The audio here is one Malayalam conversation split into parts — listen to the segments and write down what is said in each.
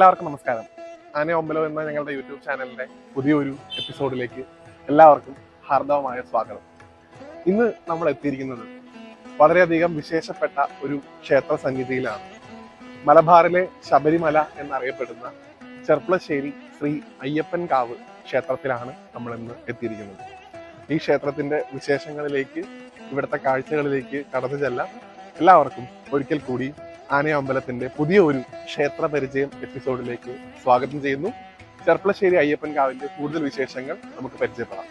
എല്ലാവർക്കും നമസ്കാരം. ആന ഒമ്പലോ എന്ന ഞങ്ങളുടെ യൂട്യൂബ് ചാനലിന്റെ പുതിയൊരു എപ്പിസോഡിലേക്ക് എല്ലാവർക്കും ഹാർദവമായ സ്വാഗതം. ഇന്ന് നമ്മൾ എത്തിയിരിക്കുന്നത് വളരെയധികം വിശേഷപ്പെട്ട ഒരു ക്ഷേത്ര സന്നിധിയിലാണ്. മലബാറിലെ ശബരിമല എന്നറിയപ്പെടുന്ന ചെർപ്പളശ്ശേരി ശ്രീ അയ്യപ്പൻ കാവ് ക്ഷേത്രത്തിലാണ് നമ്മൾ ഇന്ന് എത്തിയിരിക്കുന്നത്. ഈ ക്ഷേത്രത്തിന്റെ വിശേഷങ്ങളിലേക്ക് ഇവിടുത്തെ കാഴ്ചകളിലേക്ക് കടന്നു ചെല്ലാം എല്ലാവർക്കും ഒരിക്കൽ കൂടി ആനയമ്പലത്തിന്റെ പുതിയ ഒരു ക്ഷേത്ര പരിചയം എപ്പിസോഡിലേക്ക് സ്വാഗതം ചെയ്യുന്നു. ചെർപ്പളശ്ശേരി അയ്യപ്പൻ കാവിന്റെ കൂടുതൽ വിശേഷങ്ങൾ നമുക്ക് പരിചയപ്പെടാം.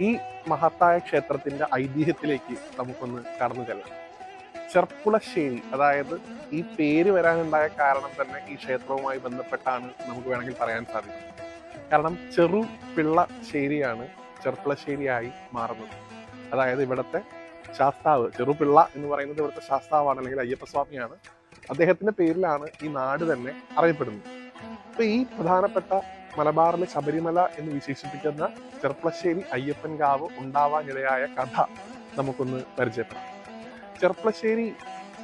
ഈ മഹത്തായ ക്ഷേത്രത്തിന്റെ ഐതിഹ്യത്തിലേക്ക് നമുക്കൊന്ന് കടന്നു ചെല്ലാം. ചെർപ്പുളശ്ശേരി അതായത് ഈ പേര് വരാനുണ്ടായ കാരണം തന്നെ ഈ ക്ഷേത്രവുമായി ബന്ധപ്പെട്ടാണ് നമുക്ക് വേണമെങ്കിൽ പറയാൻ സാധിക്കും. കാരണം ചെറു പിള്ള ശേരിയാണ് ചെർപ്പുളശ്ശേരിയായി മാറുന്നത്. അതായത് ഇവിടുത്തെ ശാസ്താവ് ചെറുപിള്ള എന്ന് പറയുന്നത് ഇവിടുത്തെ ശാസ്താവാണ് അല്ലെങ്കിൽ അയ്യപ്പസ്വാമിയാണ്. അദ്ദേഹത്തിന്റെ പേരിലാണ് ഈ നാട് തന്നെ അറിയപ്പെടുന്നത്. അപ്പൊ ഈ പ്രധാനപ്പെട്ട മലബാറിലെ ശബരിമല എന്ന് വിശേഷിപ്പിക്കുന്ന ചെർപ്പളശ്ശേരി അയ്യപ്പൻകാവ് ഉണ്ടാവാനിടയായ കഥ നമുക്കൊന്ന് പരിചയപ്പെടാം. ചെർപ്പളശ്ശേരി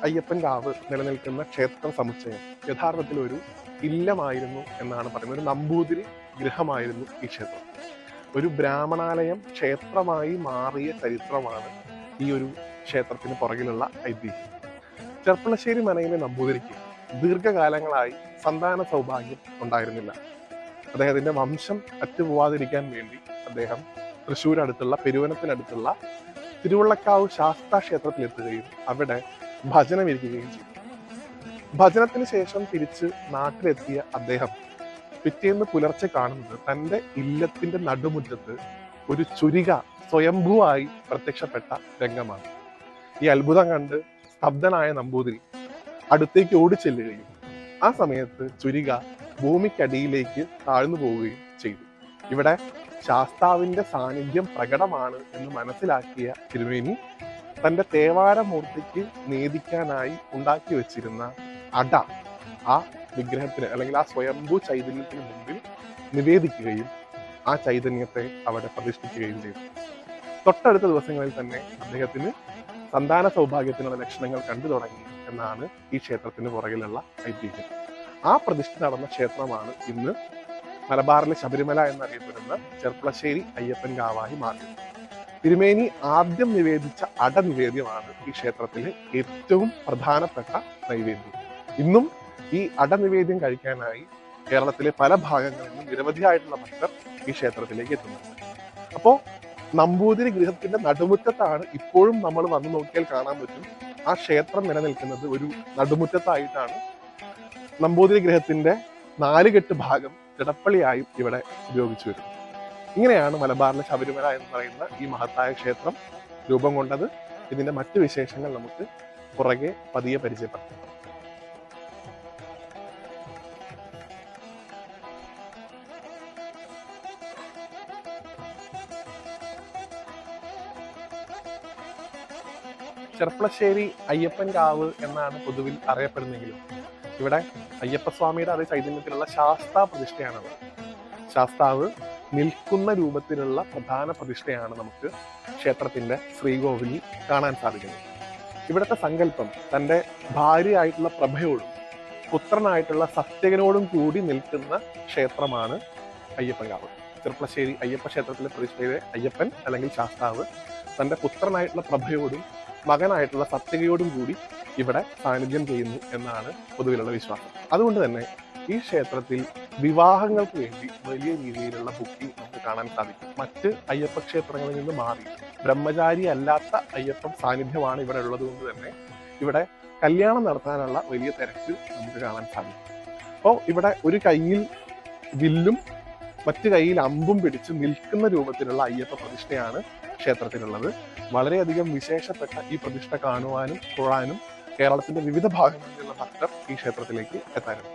അയ്യപ്പൻ കാവ് നിലനിൽക്കുന്ന ക്ഷേത്ര സമുച്ചയം യഥാർത്ഥത്തിൽ ഒരു ഇല്ലമായിരുന്നു എന്നാണ് പറയുന്നത്. ഒരു നമ്പൂതിരി ഗൃഹമായിരുന്നു ഈ ക്ഷേത്രം. ഒരു ബ്രാഹ്മണാലയം ക്ഷേത്രമായി മാറിയ ചരിത്രമാണ് ഈ ഒരു ക്ഷേത്രത്തിന് പുറകിലുള്ള ഐതിഹ്യം. ചെർപ്പളശ്ശേരി മനയിലെ നമ്പൂതിരിക്ക് ദീർഘകാലങ്ങളായി സന്താന സൗഭാഗ്യം ഉണ്ടായിരുന്നില്ല. അദ്ദേഹത്തിന്റെ വംശം അറ്റുപോവാതിരിക്കാൻ വേണ്ടി അദ്ദേഹം തൃശ്ശൂരടുത്തുള്ള പെരുവനത്തിനടുത്തുള്ള തിരുവള്ളക്കാവ് ശാസ്താ ക്ഷേത്രത്തിൽ എത്തുകയും അവിടെ ഭജനമിരിക്കുകയും ചെയ്തു. ഭജനത്തിന് ശേഷം തിരിച്ച് നാട്ടിലെത്തിയ അദ്ദേഹം പിറ്റേന്ന് പുലർച്ചെ കാണുന്നത് തന്റെ ഇല്ലത്തിന്റെ നടുമുറ്റത്ത് ഒരു ചുരിക സ്വയംഭൂവായി പ്രത്യക്ഷപ്പെട്ട രംഗമാണ്. ഈ അത്ഭുതം കണ്ട് സ്തബ്ധനായ നമ്പൂതിരി അടുത്തേക്ക് ഓടിച്ചെല്ലുകയും ആ സമയത്ത് ചുരിക ഭൂമിക്കടിയിലേക്ക് താഴ്ന്നു പോവുകയും ചെയ്തു. ഇവിടെ ശാസ്താവിന്റെ സാന്നിധ്യം പ്രകടമാണ് എന്ന് മനസ്സിലാക്കിയ തിരുമേനി തന്റെ തേവാരമൂർത്തിക്ക് നേദിക്കാനായി ഉണ്ടാക്കി വെച്ചിരുന്ന അട ആ വിഗ്രഹത്തിന് അല്ലെങ്കിൽ ആ സ്വയംഭൂ ചൈതന്യത്തിന് മുമ്പിൽ നിവേദിക്കുകയും ആ ചൈതന്യത്തെ അവിടെ പ്രതിഷ്ഠിക്കുകയും ചെയ്തു. തൊട്ടടുത്ത ദിവസങ്ങളിൽ തന്നെ അദ്ദേഹത്തിന് സന്താന സൗഭാഗ്യത്തിനുള്ള ലക്ഷണങ്ങൾ കണ്ടു തുടങ്ങി എന്നാണ് ഈ ക്ഷേത്രത്തിന് പുറകിലുള്ള ഐതിഹ്യം. ആ പ്രതിഷ്ഠ നടന്ന ക്ഷേത്രമാണ് ഇന്ന് മലബാറിലെ ശബരിമല എന്നറിയപ്പെടുന്ന ചെർപ്പളശ്ശേരി അയ്യപ്പൻ കാവായി മാറി. തിരുമേനി ആദ്യം നിവേദിച്ച അട നിവേദ്യമാണ് ഈ ക്ഷേത്രത്തിലെ ഏറ്റവും പ്രധാനപ്പെട്ട നൈവേദ്യം. ഇന്നും ഈ അട നിവേദ്യം കഴിക്കാനായി കേരളത്തിലെ പല ഭാഗങ്ങളിൽ നിന്നും നിരവധിയായിട്ടുള്ള ഭക്തർ ഈ ക്ഷേത്രത്തിലേക്ക് എത്തുന്നുണ്ട്. അപ്പോ നമ്പൂതിരി ഗൃഹത്തിന്റെ നടുമുറ്റത്താണ് ഇപ്പോഴും നമ്മൾ വന്നു നോക്കിയാൽ കാണാൻ പറ്റും. ആ ക്ഷേത്രം നിലനിൽക്കുന്നത് ഒരു നടുമുറ്റത്തായിട്ടാണ്. നമ്പൂതിരി ഗൃഹത്തിന്റെ നാലുകെട്ട് ഭാഗം തിടപ്പള്ളിയായും ഇവിടെ ഉപയോഗിച്ചു വരുന്നത് ഇങ്ങനെയാണ് മലബാറിലെ ശബരിമല എന്ന് പറയുന്ന ഈ മഹത്തായ ക്ഷേത്രം രൂപം കൊണ്ടത്. ഇതിന്റെ മറ്റു വിശേഷങ്ങൾ നമുക്ക് പുറകെ പതിയെ പരിചയപ്പെടാം ചെർപ്പളശ്ശേരി അയ്യപ്പൻ കാവ് എന്നാണ് പൊതുവിൽ അറിയപ്പെടുന്നെങ്കിലും ഇവിടെ അയ്യപ്പസ്വാമിയുടെ അതേ ചൈതന്യത്തിലുള്ള ശാസ്താ പ്രതിഷ്ഠയാണത്. ശാസ്താവ് നിൽക്കുന്ന രൂപത്തിലുള്ള പ്രധാന പ്രതിഷ്ഠയാണ് നമുക്ക് ക്ഷേത്രത്തിന്റെ ശ്രീകോവിലിൽ കാണാൻ സാധിക്കുന്നത്. ഇവിടുത്തെ സങ്കല്പം തന്റെ ഭാര്യയായിട്ടുള്ള പ്രഭയോടും പുത്രനായിട്ടുള്ള സത്യകനോടും കൂടി നിൽക്കുന്ന ക്ഷേത്രമാണ് അയ്യപ്പൻകാവ്. ചെറുപ്പശ്ശേരി അയ്യപ്പ ക്ഷേത്രത്തിലെ പ്രതിഷ്ഠയിലെ അയ്യപ്പൻ അല്ലെങ്കിൽ ശാസ്താവ് തന്റെ പുത്രനായിട്ടുള്ള പ്രഭയോടും മകനായിട്ടുള്ള സത്യകയോടും കൂടി ഇവിടെ സാന്നിധ്യം ചെയ്യുന്നു എന്നാണ് പൊതുവിലുള്ള വിശ്വാസം. അതുകൊണ്ട് തന്നെ ഈ ക്ഷേത്രത്തിൽ വിവാഹങ്ങൾക്ക് വേണ്ടി വലിയ രീതിയിലുള്ള ബുക്കിംഗ് നമുക്ക് കാണാൻ സാധിക്കും. മറ്റ് അയ്യപ്പ ക്ഷേത്രങ്ങളിൽ നിന്ന് മാറി ബ്രഹ്മചാരി അല്ലാത്ത അയ്യപ്പം സാന്നിധ്യമാണ് ഇവിടെ ഉള്ളത് കൊണ്ട് തന്നെ ഇവിടെ കല്യാണം നടത്താനുള്ള വലിയ തിരക്ക് നമുക്ക് കാണാൻ സാധിക്കും. അപ്പോൾ ഇവിടെ ഒരു കയ്യിൽ വില്ലും മറ്റു കയ്യിൽ അമ്പും പിടിച്ച് നിൽക്കുന്ന രൂപത്തിലുള്ള അയ്യപ്പ പ്രതിഷ്ഠയാണ് ക്ഷേത്രത്തിലുള്ളത്. വളരെയധികം വിശേഷപ്പെട്ട ഈ പ്രതിഷ്ഠ കാണുവാനും തൊഴാനും കേരളത്തിന്റെ വിവിധ ഭാഗങ്ങളിൽ ഭക്തർ ഈ ക്ഷേത്രത്തിലേക്ക് എത്താറുണ്ട്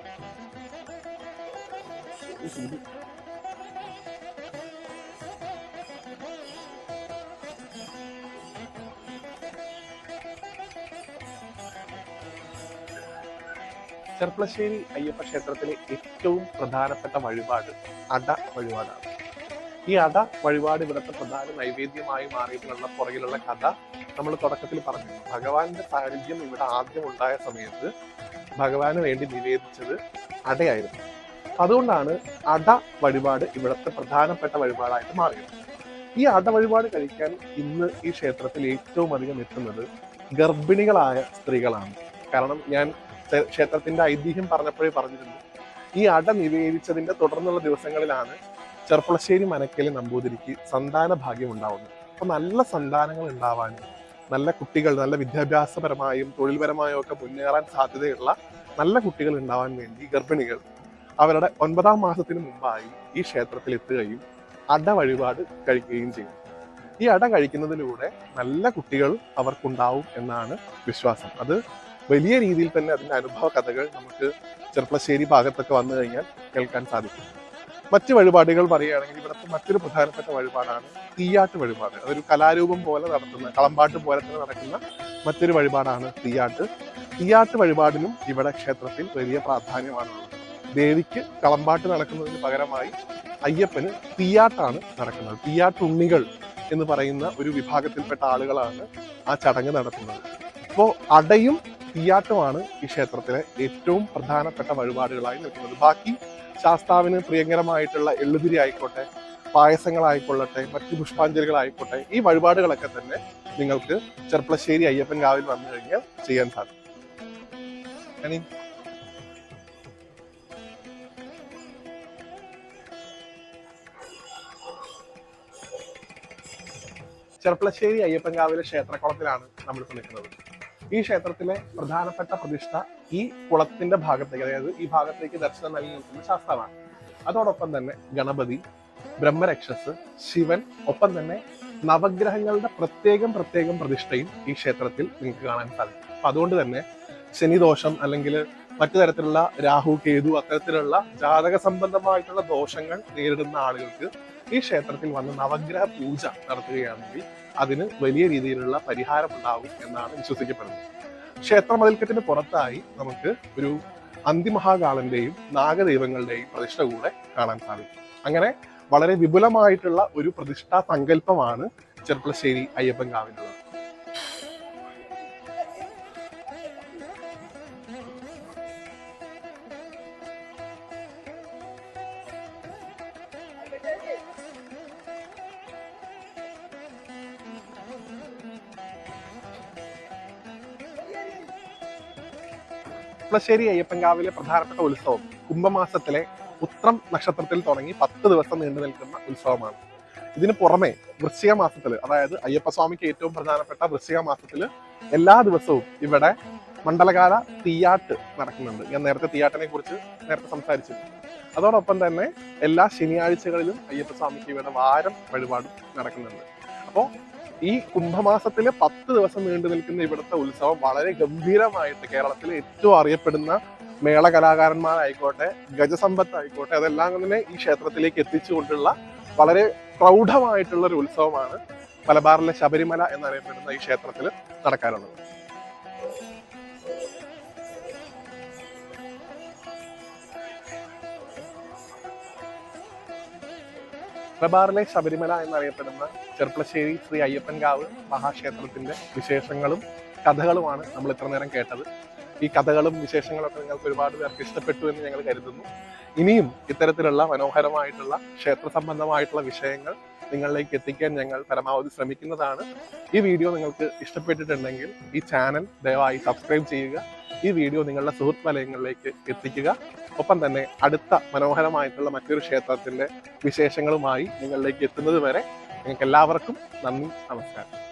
ചെർപ്പളശ്ശേരി അയ്യപ്പ ക്ഷേത്രത്തിലെ ഏറ്റവും പ്രധാനപ്പെട്ട വഴിപാട് അട വഴിപാടാണ്. ഈ അട വഴിപാട് ഇവിടുത്തെ പ്രധാന നൈവേദ്യമായി മാറിയിട്ടുള്ള പുറകിലുള്ള കഥ നമ്മൾ തുടക്കത്തിൽ പറഞ്ഞു ഭഗവാന്റെ സാന്നിധ്യം ഇവിടെ ആദ്യം ഉണ്ടായ സമയത്ത് ഭഗവാന് വേണ്ടി നിവേദിച്ചത് അടയായിരുന്നു. അതുകൊണ്ടാണ് അട വഴിപാട് ഇവിടുത്തെ പ്രധാനപ്പെട്ട വഴിപാടായിട്ട് മാറിയത്. ഈ അട വഴിപാട് കഴിക്കാൻ ഇന്ന് ഈ ക്ഷേത്രത്തിൽ ഏറ്റവും അധികം എത്തുന്നത് ഗർഭിണികളായ സ്ത്രീകളാണ്. കാരണം ഞാൻ ക്ഷേത്രത്തിന്റെ ഐതിഹ്യം പറഞ്ഞപ്പോഴേ പറഞ്ഞിരുന്നു. ഈ അട നിവേദിച്ചതിന്റെ തുടർന്നുള്ള ദിവസങ്ങളിലാണ് ചെർപ്പളശ്ശേരി മനക്കലെ നമ്പൂതിരിക്ക് സന്താന ഭാഗ്യം ഉണ്ടാവുന്നു. അപ്പൊ നല്ല സന്താനങ്ങൾ ഉണ്ടാവാനും നല്ല കുട്ടികൾ നല്ല വിദ്യാഭ്യാസപരമായും തൊഴിൽപരമായും ഒക്കെ മുന്നേറാൻ സാധ്യതയുള്ള നല്ല കുട്ടികൾ ഉണ്ടാവാൻ വേണ്ടി ഗർഭിണികൾ അവരുടെ ഒൻപതാം മാസത്തിന് മുമ്പായി ഈ ക്ഷേത്രത്തിൽ എത്തുകയും അട വഴിപാട് കഴിക്കുകയും ചെയ്യും. ഈ അട കഴിക്കുന്നതിലൂടെ നല്ല കുട്ടികൾ അവർക്കുണ്ടാവും എന്നാണ് വിശ്വാസം. അത് വലിയ രീതിയിൽ തന്നെ അതിന്റെ അനുഭവ കഥകൾ നമുക്ക് ചെർപ്പളശ്ശേരി ഭാഗത്തൊക്കെ വന്നു കഴിഞ്ഞാൽ കേൾക്കാൻ സാധിക്കും. മറ്റ് വഴിപാടുകൾ പറയുകയാണെങ്കിൽ ഇവിടുത്തെ മറ്റൊരു പ്രധാനപ്പെട്ട വഴിപാടാണ് തീയാട്ട് വഴിപാട്. അതൊരു കലാരൂപം പോലെ നടത്തുന്ന കളമ്പാട്ട് പോലെ തന്നെ നടക്കുന്ന മറ്റൊരു വഴിപാടാണ് തീയാട്ട്. തീയാട്ട് വഴിപാടിനും ഇവിടെ ക്ഷേത്രത്തിൽ വലിയ പ്രാധാന്യമാണുള്ളത്. ദേവിക്ക് കളമ്പാട്ട് നടക്കുന്നതിന് പകരമായി അയ്യപ്പന് തീയാട്ടാണ് നടക്കുന്നത്. തീയാട്ടുണ്ണികൾ എന്ന് പറയുന്ന ഒരു വിഭാഗത്തിൽപ്പെട്ട ആളുകളാണ് ആ ചടങ്ങ് നടത്തുന്നത്. അപ്പോൾ അടയും തീയാട്ടുമാണ് ഈ ക്ഷേത്രത്തിലെ ഏറ്റവും പ്രധാനപ്പെട്ട വഴിപാടുകളായി നിൽക്കുന്നത്. ബാക്കി ശാസ്താവിന് പ്രിയങ്കരമായിട്ടുള്ള എള്ളുതിരി ആയിക്കോട്ടെ പായസങ്ങളായിക്കൊള്ളട്ടെ മറ്റു പുഷ്പാഞ്ജലികളായിക്കോട്ടെ ഈ വഴിപാടുകളൊക്കെ തന്നെ നിങ്ങൾക്ക് ചെർപ്പളശ്ശേരി അയ്യപ്പൻ കാവിൽ വന്നു കഴിഞ്ഞാൽ ചെയ്യാൻ സാധിക്കും. ചെർപ്പളശ്ശേരി അയ്യപ്പൻകാവിലെ ക്ഷേത്രക്കുളത്തിലാണ് നമ്മളിപ്പോൾ നിൽക്കുന്നത്. ഈ ക്ഷേത്രത്തിലെ പ്രധാനപ്പെട്ട പ്രതിഷ്ഠ ഈ കുളത്തിന്റെ ഭാഗത്തേക്ക് അതായത് ഈ ഭാഗത്തേക്ക് ദർശനം നൽകി നിൽക്കുന്ന ശാസ്ത്രമാണ്. അതോടൊപ്പം തന്നെ ഗണപതി ബ്രഹ്മരക്ഷസ് ശിവൻ ഒപ്പം തന്നെ നവഗ്രഹങ്ങളുടെ പ്രത്യേകം പ്രത്യേകം പ്രതിഷ്ഠയും ഈ ക്ഷേത്രത്തിൽ നിങ്ങൾക്ക് കാണാൻ സാധിക്കും. അപ്പൊ അതുകൊണ്ട് തന്നെ ശനിദോഷം അല്ലെങ്കിൽ മറ്റു തരത്തിലുള്ള രാഹു കേതു അത്തരത്തിലുള്ള ജാതക സംബന്ധമായിട്ടുള്ള ദോഷങ്ങൾ നേരിടുന്ന ആളുകൾക്ക് ഈ ക്ഷേത്രത്തിൽ വന്ന് നവഗ്രഹ പൂജ നടത്തുകയാണെങ്കിൽ അതിന് വലിയ രീതിയിലുള്ള പരിഹാരം ഉണ്ടാകും എന്നാണ് വിശ്വസിക്കപ്പെടുന്നത്. ക്ഷേത്ര മതിൽക്കെട്ടിന് പുറത്തായി നമുക്ക് ഒരു അന്തിമഹാകാളന്റെയും നാഗദൈവങ്ങളുടെയും പ്രതിഷ്ഠ കൂടെ കാണാൻ സാധിക്കും. അങ്ങനെ വളരെ വിപുലമായിട്ടുള്ള ഒരു പ്രതിഷ്ഠാ സങ്കല്പമാണ് ചെർപ്പളശ്ശേരി അയ്യപ്പൻ ചെർപ്പളശ്ശേരി അയ്യപ്പൻകാവിലെ പ്രധാനപ്പെട്ട ഉത്സവം. കുംഭമാസത്തിലെ ഉത്രം നക്ഷത്രത്തിൽ തുടങ്ങി പത്ത് ദിവസം നീണ്ടു നിൽക്കുന്ന ഉത്സവമാണ്. ഇതിന് പുറമെ വൃശ്ചിക മാസത്തിൽ അതായത് അയ്യപ്പസ്വാമിക്ക് ഏറ്റവും പ്രധാനപ്പെട്ട വൃശ്ചിക മാസത്തിൽ എല്ലാ ദിവസവും ഇവിടെ മണ്ഡലകാല തീയാട്ട് നടക്കുന്നുണ്ട്. ഞാൻ നേരത്തെ തീയാട്ടിനെ കുറിച്ച് നേരത്തെ സംസാരിച്ചു അതോടൊപ്പം തന്നെ എല്ലാ ശനിയാഴ്ചകളിലും അയ്യപ്പസ്വാമിക്ക് ഇവിടെ വാരം വഴിപാടും നടക്കുന്നുണ്ട്. അപ്പോൾ ഈ കുംഭമാസത്തിലെ പത്ത് ദിവസം നീണ്ടു നിൽക്കുന്ന ഇവിടുത്തെ ഉത്സവം വളരെ ഗംഭീരമായിട്ട് കേരളത്തിലെ ഏറ്റവും അറിയപ്പെടുന്ന മേള കലാകാരന്മാരായിക്കോട്ടെ ഗജസമ്പത്ത് ആയിക്കോട്ടെ അതെല്ലാം തന്നെ ഈ ക്ഷേത്രത്തിലേക്ക് എത്തിച്ചുകൊണ്ടുള്ള വളരെ പ്രൗഢമായിട്ടുള്ള ഒരു ഉത്സവമാണ് മലബാറിലെ ശബരിമല എന്നറിയപ്പെടുന്ന ഈ ക്ഷേത്രത്തിൽ നടക്കാറുള്ളത് മലബാറിലെ ശബരിമല എന്നറിയപ്പെടുന്ന ചെർപ്പളശ്ശേരി ശ്രീ അയ്യപ്പൻകാവ് മഹാക്ഷേത്രത്തിന്റെ വിശേഷങ്ങളും കഥകളുമാണ് നമ്മൾ ഇത്ര നേരം കേട്ടത്. ഈ കഥകളും വിശേഷങ്ങളൊക്കെ നിങ്ങൾക്ക് ഒരുപാട് പേർക്ക് ഇഷ്ടപ്പെട്ടു എന്ന് ഞങ്ങൾ കരുതുന്നു. ഇനിയും ഇത്തരത്തിലുള്ള മനോഹരമായിട്ടുള്ള ക്ഷേത്ര സംബന്ധമായിട്ടുള്ള വിഷയങ്ങൾ നിങ്ങളിലേക്ക് എത്തിക്കാൻ ഞങ്ങൾ പരമാവധി ശ്രമിക്കുന്നതാണ്. ഈ വീഡിയോ നിങ്ങൾക്ക് ഇഷ്ടപ്പെട്ടിട്ടുണ്ടെങ്കിൽ ഈ ചാനൽ ദയവായി സബ്സ്ക്രൈബ് ചെയ്യുക. ഈ വീഡിയോ നിങ്ങളുടെ സുഹൃത്ത് വലയങ്ങളിലേക്ക് എത്തിക്കുക. ഒപ്പം തന്നെ അടുത്ത മനോഹരമായിട്ടുള്ള മറ്റൊരു ക്ഷേത്രത്തിന്റെ വിശേഷങ്ങളുമായി നിങ്ങളിലേക്ക് എത്തുന്നത് വരെ നിങ്ങൾക്ക് എല്ലാവർക്കും നന്ദി നമസ്കാരം.